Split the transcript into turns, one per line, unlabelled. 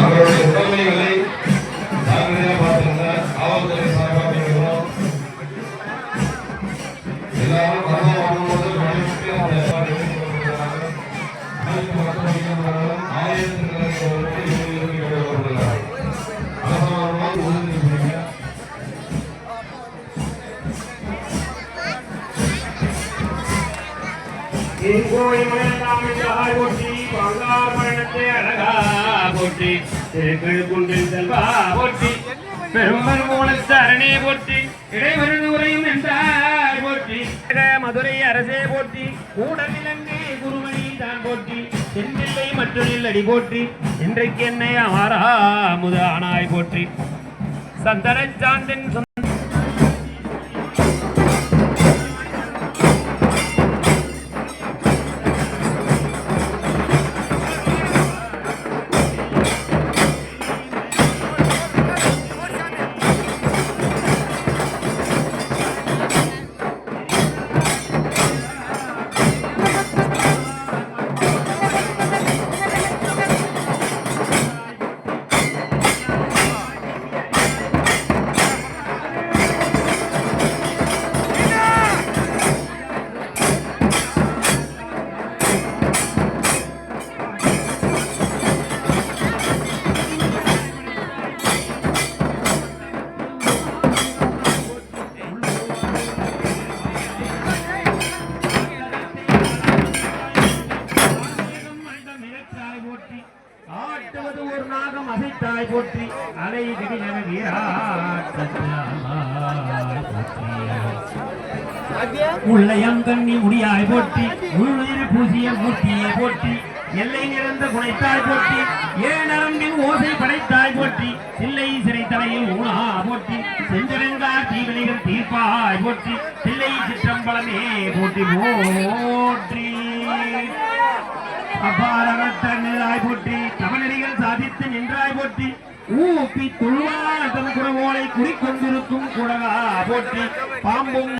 அவர்களுடைய உடமைகளை ஜாக்கிரதையாக பார்த்துங்க காவல்துறை சார்பாக இருக்கிறோம் எல்லாரும் மரணம் வரும்போது வழிவிட்டு அந்த ஏற்பாடு எடுத்துக்கொண்டிருக்கிறார்கள். அனைத்து மக்கள் இயக்கங்களும் ஆயிரக்கணக்கானவர்களுக்கு இறுதி கேட்டுக்கொண்டுள்ளார்கள். அரசாங்கமாக உறுதி புரியுங்க.
திருக்கோயில் மலையெல்லாம் போற்றி பங்கார் பயணத்தை அழகா போற்றி திருக்கள் செல்வா போற்றி பெரும்பல் மூலத்து போற்றி உரையும் என்றார் போற்றி மதுரை அரசே போற்றி கூடவிலங்கு குருமணி தான் போற்றி செந்தில்லை மற்றொழில் அடி போற்றி இன்றைக்கு என்னை அமரா முதானாய் போற்றி சந்தன சாந்தின் போற்றி. ஆட்டுவது ஒரு நாகம் அசைத்தாய் போற்றி. அலை திடீரென உள்ளயங்கண்ணி முடியாய் போற்றி. உள்நுயிர பூசிய மூர்த்தியை போற்றி. எல்லை நிறந்த குணைத்தாய் போற்றி. ஏனரம்பின் ஓசை படைத்தாய் போற்றி. சில்லை சிறை தலையில் ஊனா போற்றி. செஞ்சரங்கா தீவினைகள் தீர்ப்பாய் போற்றி. சில்லை சிற்றம்பலமே போற்றி போற்றி. அபாரகத்தன்னிலாய் போற்றி தவநெறிகள் சாதித்து நின்றாய் போற்றி ஊப்பி துள்வார் தன் குறவோலை குறிக்கொண்டிருக்கும் குடகா போற்றி பாம்பும்